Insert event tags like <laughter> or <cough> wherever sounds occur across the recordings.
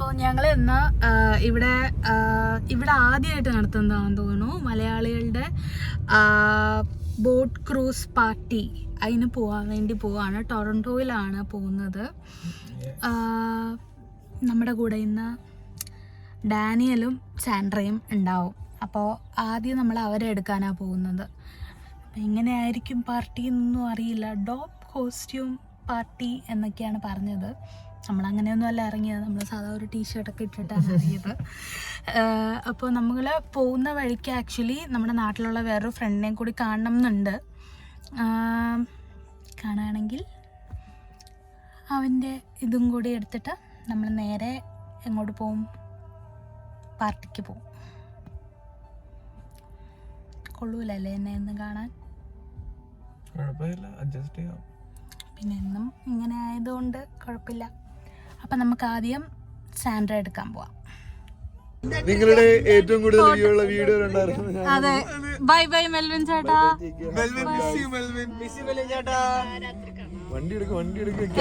അപ്പോൾ ഞങ്ങൾ ഇന്ന് ഇവിടെ ഇവിടെ ആദ്യമായിട്ട് നടത്തുന്നതാണെന്ന് തോന്നുന്നു. മലയാളികളുടെ ബോട്ട് ക്രൂസ് പാർട്ടി അതിന് പോകാൻ വേണ്ടി പോവാണ്. ടൊറന്റോയിലാണ് പോകുന്നത്. നമ്മുടെ കൂടെ ഇന്ന് ഡാനിയലും സാൻഡ്രയും ഉണ്ടാവും. അപ്പോൾ ആദ്യം നമ്മൾ അവരെ എടുക്കാനാണ് പോകുന്നത്. എങ്ങനെയായിരിക്കും പാർട്ടി എന്നൊന്നും അറിയില്ല. ഡോപ്പ് കോസ്റ്റ്യൂം പാർട്ടി എന്നൊക്കെയാണ് പറഞ്ഞത്. നമ്മൾ അങ്ങനെയൊന്നും അല്ല ഇറങ്ങിയത്. നമ്മൾ സാധാ ഒരു ടീഷർട്ടൊക്കെ ഇട്ടിട്ടാണ് ഇറങ്ങിയത്. അപ്പോൾ നമ്മൾ പോകുന്ന വഴിക്ക് ആക്ച്വലി നമ്മുടെ നാട്ടിലുള്ള വേറൊരു ഫ്രണ്ടിനെയും കൂടി കാണണം എന്നുണ്ട് കാണുകയാണെങ്കിൽ അവന്റെ ഇതും കൂടി എടുത്തിട്ട് നമ്മൾ നേരെ എങ്ങോട്ട് പോവും? പാർട്ടിക്ക് പോവും. കൊള്ളൂലല്ലേ എന്നെ എന്ന് കാണാൻ? പിന്നെ എന്നും ഇങ്ങനെ ആയതുകൊണ്ട് കുഴപ്പമില്ല. അപ്പം നമുക്ക് ആദ്യം സാൻഡ്ര എടുക്കാൻ പോവാം. നിങ്ങളുടെ ഏറ്റവും കൂടുതൽ വ്യൂ ഉള്ള വീഡിയോ ഉണ്ടായിരുന്നു അതെ. ബൈ ബൈ മെൽവിൻ ചേട്ടാ. വണ്ടി എടുക്ക് വണ്ടി എടുക്ക്. <laughs>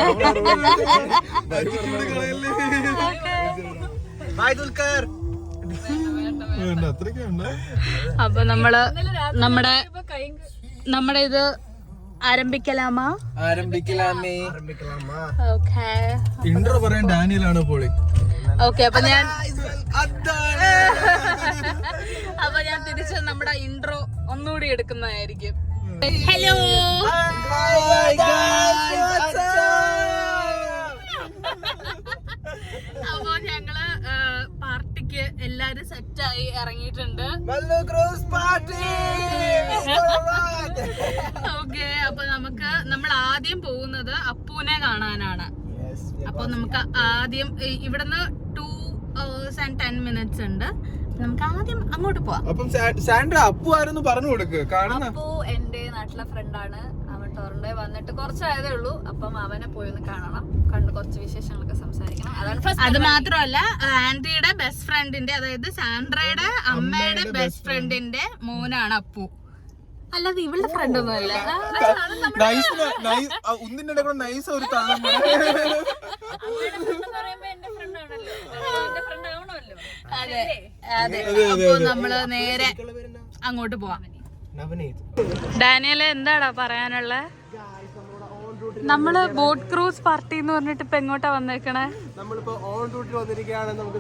അപ്പൊ നമ്മൾ നമ്മുടെ നമ്മുടെ ഇത് ആരംഭിക്കലാമാ? ആരംഭിക്കലാമേ. ഓക്കേ ഇൻട്രോ പറയാൻ ഡാനിയലാണ് പോളി. ഓക്കെ അപ്പൊ ഞാൻ അപ്പൊ ഞാൻ തിരിച്ച് നമ്മുടെ ഇൻട്രോ ഒന്നുകൂടി എടുക്കുന്നതായിരിക്കും. ഹലോ അപ്പൊ ഞങ്ങൾ പാർട്ടിക്ക് എല്ലാരും സെറ്റായി ഇറങ്ങിയിട്ടുണ്ട്. ഓക്കെ അപ്പൊ നമുക്ക് നമ്മൾ ആദ്യം പോകുന്നത് അപ്പൂനെ കാണാനാണ്. അപ്പൊ നമുക്ക് ആദ്യം ഇവിടുന്ന് two hours and ten minutes ഉണ്ട്. നമുക്ക് ആദ്യം അങ്ങോട്ട് പോവാം. അപ്പം സാൻഡ്ര അപ്പു ആരെന്ന് പറഞ്ഞു കൊടുക്ക്. അപ്പു എന്റെ നാട്ടിലെ ഫ്രണ്ടാണ് അവൻ വന്നിട്ട് കുറച്ചായതേ ഉള്ളൂ. അപ്പം അവനെ പോയി ഒന്ന് കാണണം. കണ്ട് കുറച്ച് വിശേഷങ്ങളൊക്കെ സംസാരിക്കണം. അതാണ് ഫസ്റ്റ് അത് മാത്രമല്ല ആന്റിയുടെ ബെസ്റ്റ് ഫ്രണ്ടിന്റെ അതായത് സാൻഡ്രയുടെ അമ്മയുടെ ബെസ്റ്റ് ഫ്രണ്ടിന്റെ മോനാണ് അപ്പു. അല്ലാതെ ഇവളുടെ ഫ്രണ്ട് ഒന്നും അല്ല ഒന്നിന്റെ കൂടെ നൈസ് ഒരു അതെ അതെ. അപ്പൊ നമ്മൾ നേരെ അങ്ങോട്ട് പോവാം ഡാനിയൽ എന്താടാ പറയാനുള്ള? നമ്മൾ ബോട്ട് ക്രൂസ് പാർട്ടി എന്ന് പറഞ്ഞിട്ട് ഇപ്പൊ എങ്ങോട്ടാ വന്നേക്കണേ? നമ്മളിപ്പോ ഓൺ ഡ്യൂട്ടി വന്നിരിക്കുകയാണ്. നമുക്ക്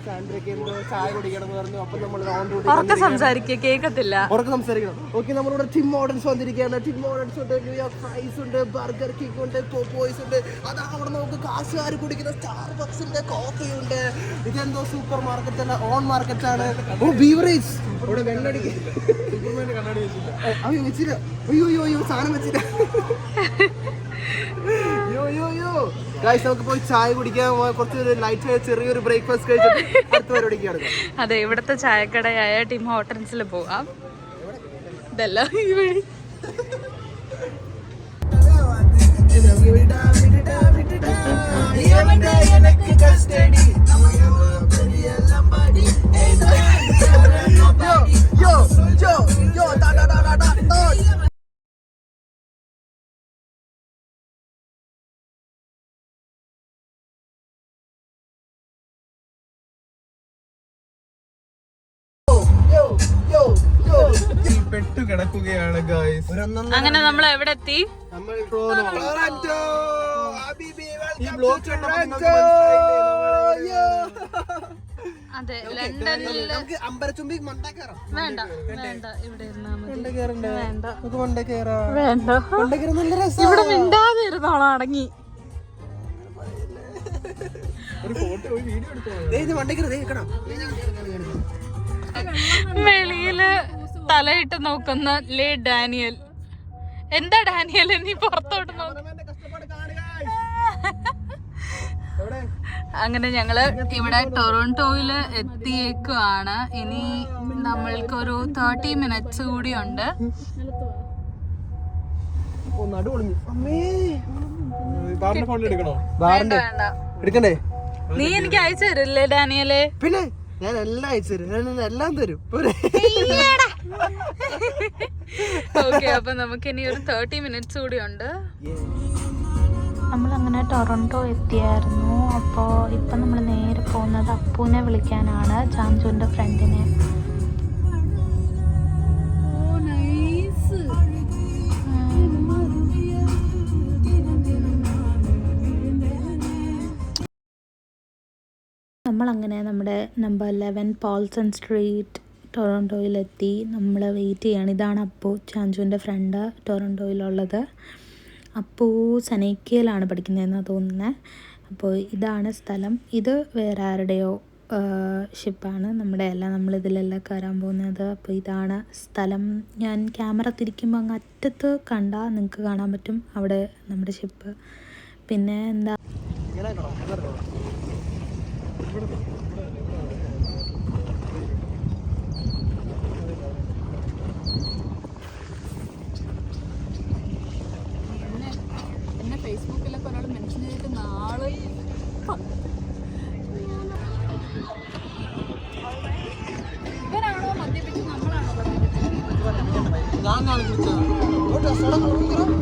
ചായ കുടിക്കണം എന്ന് പറഞ്ഞു. അപ്പൊ നമ്മൾ ഓൺ ഡ്യൂട്ടി ഉറക്കെ സംസാരിക്കുക കേക്കത്തില്ല. ഉറക്കെ സംസാരിക്കണം. ഓക്കെ നമ്മളിവിടെ ടിം മോഡൽസ് വന്നിരിക്കുകയാണ്. ടിം മോഡൽസ് ഉണ്ട് ന്യൂയോർക്ക് ഫ്രൈസ് ഉണ്ട് ബർഗർ കിങ് ഉണ്ട് പോപ്പോയ്സ് ഉണ്ട്. അതാ അവിടെ നമുക്ക് കാശുകാർ കുടിക്കുന്ന സ്റ്റാർ ബക്സിന്റെ കോഫി ഉണ്ട്. ഇതെന്തോ സൂപ്പർ മാർക്കറ്റ് അല്ല ഓൺ മാർക്കറ്റ് ആണ്. ഓ ബീവറേജ് ഇവിടെ വെള്ളടിക്ക് അയ്യോ വെച്ചില്ല. അയ്യോ അയ്യോ അയ്യോ സാധനം വെച്ചില്ല. <laughs> ഗൈസ് നമുക്ക് പോയി ചായ കുടിക്കാൻ. കുറച്ച് ലൈറ്റ് ചെറിയൊരു ബ്രേക്ക്ഫാസ്റ്റ് കഴിച്ചിട്ട് അതെ ഇവിടുത്തെ ചായക്കടയായ ടിം ഹോട്ടൽസിൽ പോവാം ഇതല്ല ഈ വഴി യോ yo yo da ta da da da da പെട്ടു കിടക്കുകയാണ് ഗായ്സ് അങ്ങനെ നമ്മൾ എവിടെ എത്തി? നമ്മൾ ടൊറാന്റോ ഹബീബി ഈ ബ്ലോഗ് കണ്ടപ്പോൾ നിങ്ങൾക്ക് അതെ ലണ്ടനിൽ കയറാം വേണ്ട വേണ്ട ഇവിടെ ഇരുന്നാ മതി. മണ്ട വേണ്ട. നമുക്ക് മണ്ട കയറാം വേണ്ട. ഇവിടെ മിണ്ടാതെ ഇരുന്നോളാം അടങ്ങി. വെളിയിൽ തലയിട്ട് നോക്കുന്ന ലേ ഡാനിയൽ. എന്താ ഡാനിയൽ? നീ പുറത്തോട്ട് അങ്ങനെ ഞങ്ങൾ ഇവിടെ ടൊറോണ്ടോയിൽ എത്തിയേക്കുവാണ്. ഇനി നമ്മൾക്കൊരു തേർട്ടി മിനിറ്റ്സ് കൂടി ഉണ്ട് ഓ നടു അമ്മേ. ബാറിന്റെ ഫോണിൽ എടുക്കണോ? വേണ്ട വേണ്ട. എടുക്കണ്ടേ? നീ എനിക്ക് അയച്ചു തരില്ലേ ഡാനിയൽ? പിന്നെ? ഞാൻ എല്ലാം അയച്ചു തരും. ഞാൻ എല്ലാം തരും? ഓക്കെ അപ്പൊ നമുക്ക് ഇനി ഒരു തേർട്ടി മിനിറ്റ്സ് കൂടി ഉണ്ട് നമ്മൾ അങ്ങനെ ടൊറന്റോ എത്തിയായിരുന്നു. അപ്പോൾ ഇപ്പം നമ്മൾ നേരെ പോകുന്നത് അപ്പൂനെ വിളിക്കാനാണ് ചാഞ്ചുവിന്റെ ഫ്രണ്ടിനെ. നമ്മളങ്ങനെ നമ്മുടെ നമ്പർ ലെവൻ പോൾസൺ സ്ട്രീറ്റ് ടൊറന്റോയിലെത്തി നമ്മൾ വെയിറ്റ് ചെയ്യാണ്. ഇതാണ് അപ്പു. ചാഞ്ചുവിന്റെ ഫ്രണ്ട് ടൊറന്റോയിലുള്ളത് അപ്പു സനൈക്കയിലാണ് പഠിക്കുന്നതെന്ന് തോന്നുന്നത് അപ്പോൾ ഇതാണ് സ്ഥലം. ഇത് വേറെ ആരുടെയോ ഷിപ്പാണ് നമ്മുടെ എല്ലാം നമ്മളിതിലല്ല കയറാൻ പോകുന്നത്. അപ്പോൾ ഇതാണ് സ്ഥലം. ഞാൻ ക്യാമറ തിരിക്കുമ്പോൾ അങ്ങ് അറ്റത്ത് കണ്ടാൽ നിങ്ങൾക്ക് കാണാൻ പറ്റും. അവിടെ നമ്മുടെ ഷിപ്പ് പിന്നെ എന്താ? நாங்கள் கொடுத்தோம் சடங்கு கொடுக்குறோம்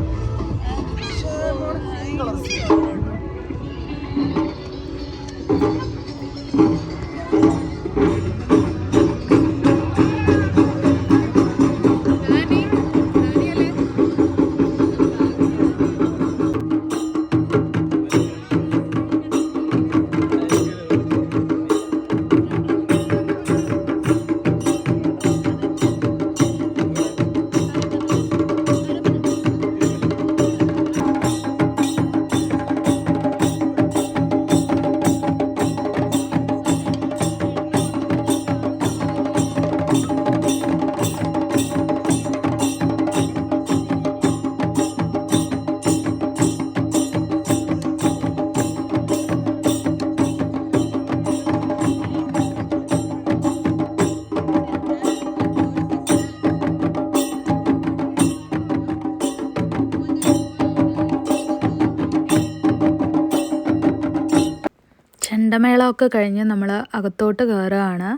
ചെണ്ടമേളമൊക്കെ കഴിഞ്ഞ് നമ്മൾ അകത്തോട്ട് കയറുകയാണ്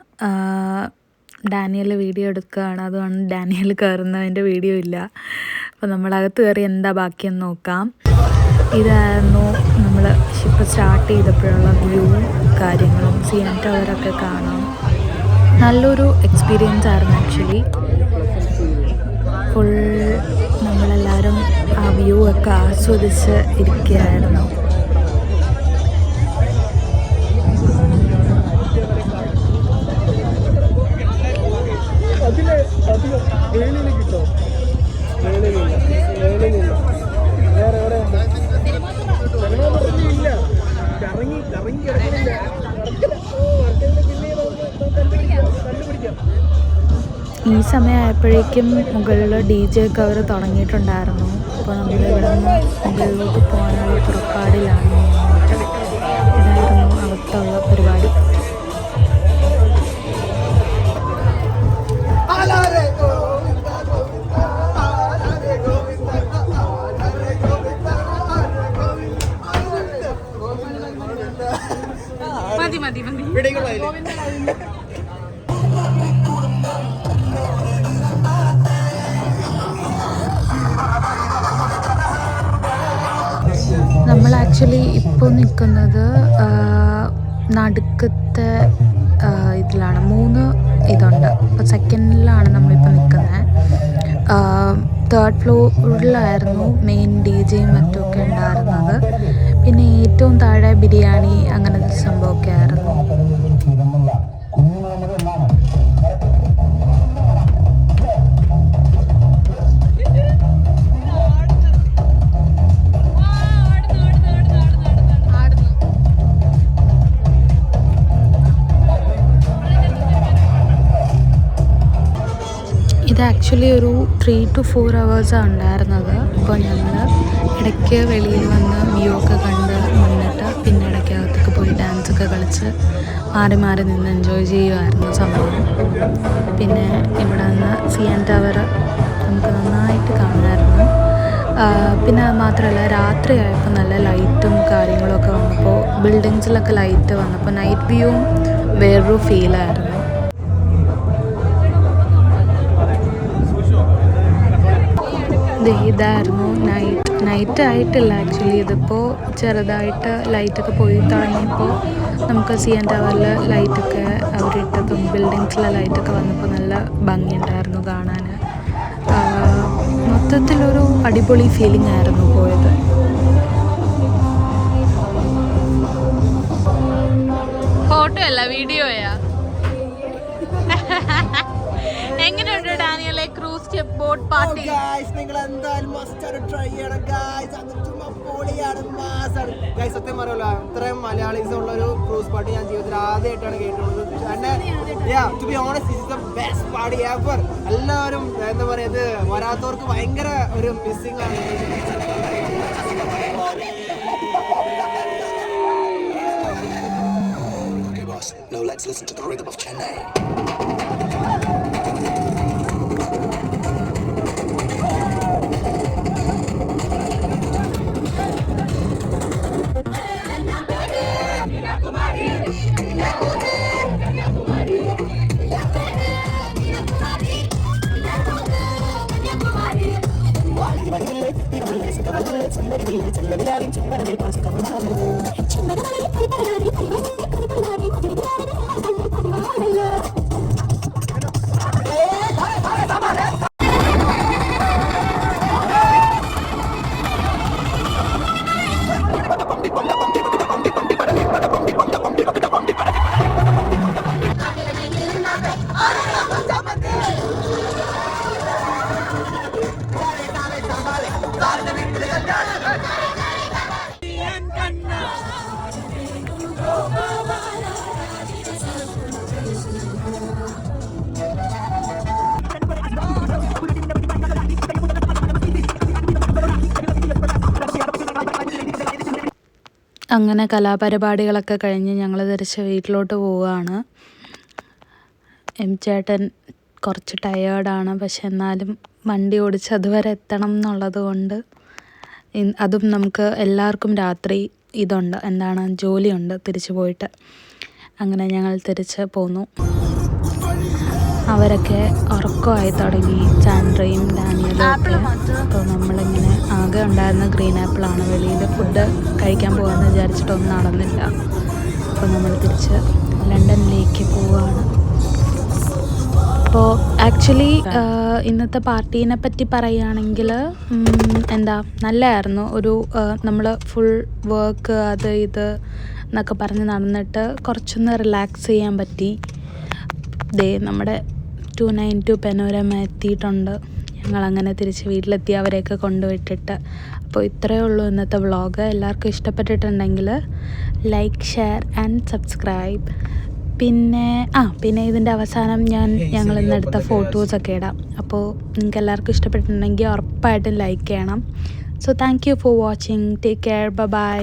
ഡാനിയൽ വീഡിയോ എടുക്കുകയാണ്. അതുകൊണ്ട് ഡാനിയൽ കയറുന്നതിന്റെ വീഡിയോ ഇല്ല. അപ്പോൾ നമ്മളകത്ത് കയറി എന്താ ബാക്കിയെന്ന് നോക്കാം. ഇതായിരുന്നു നമ്മൾ ഷിപ്പ് സ്റ്റാർട്ട് ചെയ്തപ്പോഴുള്ള വ്യൂ കാര്യങ്ങളും സിയൻ ടവറൊക്കെ കാണാം. നല്ലൊരു എക്സ്പീരിയൻസ് ആയിരുന്നു ആക്ച്വലി ഫുൾ നമ്മളെല്ലാവരും ആ വ്യൂ ഒക്കെ ആസ്വദിച്ച് ഇരിക്കുകയായിരുന്നു. അതിലെ അതിൽ ഏഴിൽ കിട്ടോ? ഏഴിലില്ല ഏഴിലില്ല വേറെ എവിടെ പറഞ്ഞില്ല കറങ്ങി കറങ്ങി ഈ സമയമായപ്പോഴേക്കും മുകളിൽ ഡി ജെ ഒക്കെ അവർ തുടങ്ങിയിട്ടുണ്ടായിരുന്നു. അപ്പോൾ നമ്മൾ ഇവിടെ നിന്ന് മുകളിലോട്ട് പോകാനുള്ള പുറപ്പാടിലാണ്. ഇതായിരുന്നു അകത്തുള്ള പരിപാടി. നിൽക്കുന്നത് നടുക്കത്തെ ഇതിലാണ്. മൂന്ന് ഇതുണ്ട്. അപ്പോൾ സെക്കൻഡിലാണ് നമ്മളിപ്പോൾ നിൽക്കുന്നത്. തേർഡ് ഫ്ലോറിലായിരുന്നു മെയിൻ ഡി ജെയും മറ്റുമൊക്കെ ഉണ്ടായിരുന്നത്. പിന്നെ ഏറ്റവും താഴെ ബിരിയാണി അങ്ങനത്തെ സംഭവമൊക്കെ ആയിരുന്നു. ആക്ച്വലി ഒരു ത്രീ ടു ഫോർ അവേഴ്സാണ് ഉണ്ടായിരുന്നത്. അപ്പോൾ ഞങ്ങൾ ഇടയ്ക്ക് വെളിയിൽ വന്ന് വ്യൂ ഒക്കെ കണ്ട് നിന്നിട്ട് പിന്നെ ഇടയ്ക്ക് അകത്തൊക്കെ പോയി ഡാൻസൊക്കെ കളിച്ച് മാറി മാറി നിന്ന് എൻജോയ് ചെയ്യുമായിരുന്നു സംഭവം. പിന്നെ ഇവിടെ നിന്ന് സിയൻ ടവർ നമുക്ക് നന്നായിട്ട് കാണാമായിരുന്നു. പിന്നെ മാത്രമല്ല രാത്രിയായപ്പോൾ നല്ല ലൈറ്റും കാര്യങ്ങളൊക്കെ വന്നപ്പോൾ ബിൽഡിങ്സിലൊക്കെ ലൈറ്റ് വന്നപ്പോൾ നൈറ്റ് വ്യൂവും വേറൊരു ഫീലായിരുന്നു ഇതായിരുന്നു നൈറ്റ് നൈറ്റ് ആയിട്ടില്ല ആക്ച്വലി ഇതിപ്പോൾ ചെറുതായിട്ട് ലൈറ്റൊക്കെ പോയി തുടങ്ങിയപ്പോൾ നമുക്ക് സി എൻ ടവറിൽ ലൈറ്റൊക്കെ അവരിട്ടതും ബിൽഡിങ്സിലെ ലൈറ്റൊക്കെ വന്നപ്പോൾ നല്ല ഭംഗിയുണ്ടായിരുന്നു കാണാൻ മൊത്തത്തിലൊരു അടിപൊളി ഫീലിംഗ് ആയിരുന്നു പോയത്. ഫോട്ടോ അല്ല വീഡിയോയാ എങ്ങനെയുണ്ട് Danielle? Cruise boat party. Guys നിങ്ങൾ എന്തായാലും മസ്റ്റ് ട്രൈ ചെയ്യണം. ഗായ്സ് അത് ചുമ്മാ പൊളിയാണ് മാസാണ് ഗായ്സ് സത്യം പറയുമല്ലോ ഇത്രയും മലയാളീസ് ഉള്ള ഒരു ക്രൂസ് പാർട്ടി ഞാൻ ജീവിതത്തിൽ ആദ്യമായിട്ടാണ് കേട്ടുള്ളത് to be honest this is the best party ever എല്ലാവരും എന്താ പറയുക ഇത് വരാത്തവർക്ക് ഭയങ്കര ഒരു മിസ്സിംഗ് ആണ്. Now let's listen to the rhythm of Chennai. അങ്ങനെ കലാപരിപാടികളൊക്കെ കഴിഞ്ഞ് ഞങ്ങൾ തിരിച്ച് വീട്ടിലോട്ട് പോവുകയാണ്. എം ചേട്ടൻ കുറച്ച് ടയേർഡാണ് പക്ഷെ എന്നാലും വണ്ടി ഓടിച്ച് അതുവരെ എത്തണം എന്നുള്ളത് കൊണ്ട് അതും നമുക്ക് എല്ലാവർക്കും രാത്രി ഇതുണ്ട് എന്താണ് ജോലിയുണ്ട് തിരിച്ചു പോയിട്ട്. അങ്ങനെ ഞങ്ങൾ തിരിച്ച് പോന്നു. അവരൊക്കെ ഉറക്കമായി തുടങ്ങി. ചാൻഡ്രയും ഡാനിയലും ഒക്കെ. അപ്പോൾ നമ്മളിങ്ങനെ ആകെ ഉണ്ടായിരുന്ന ഗ്രീൻ ആപ്പിളാണ്. വെളിയിൽ ഫുഡ് കഴിക്കാൻ പോകാമെന്ന് വിചാരിച്ചിട്ടൊന്നും നടന്നില്ല. അപ്പോൾ നമ്മൾ തിരിച്ച് ലണ്ടനിലേക്ക് പോവുകയാണ്. അപ്പോൾ ആക്ച്വലി ഇന്നത്തെ പാർട്ടീനെ പറ്റി പറയുകയാണെങ്കിൽ എന്താ നല്ലതായിരുന്നു ഒരു നമ്മൾ ഫുൾ വർക്ക് അത് ഇത് എന്നൊക്കെ പറഞ്ഞ് നടന്നിട്ട് കുറച്ചൊന്ന് റിലാക്സ് ചെയ്യാൻ പറ്റി. ദേ നമ്മുടെ ടു നയൻ ടു പെനോരമ എത്തിയിട്ടുണ്ട്. ഞങ്ങളങ്ങനെ തിരിച്ച് വീട്ടിലെത്തി അവരെയൊക്കെ കൊണ്ടുവിട്ടിട്ട്. അപ്പോൾ ഇത്രയേ ഉള്ളൂ ഇന്നത്തെ വ്ളോഗ്. എല്ലാവർക്കും ഇഷ്ടപ്പെട്ടിട്ടുണ്ടെങ്കിൽ ലൈക്ക് ഷെയർ ആൻഡ് സബ്സ്ക്രൈബ്. പിന്നെ ആ പിന്നെ ഇതിന്റെ അവസാനം ഞാൻ ഞങ്ങൾ ഇന്ന് എടുത്ത ഫോട്ടോസൊക്കെ ഇടാം. അപ്പോൾ നിങ്ങൾക്ക് എല്ലാവർക്കും ഇഷ്ടപ്പെട്ടിട്ടുണ്ടെങ്കിൽ ഉറപ്പായിട്ടും ലൈക്ക് ചെയ്യണം. So thank you for watching take care bye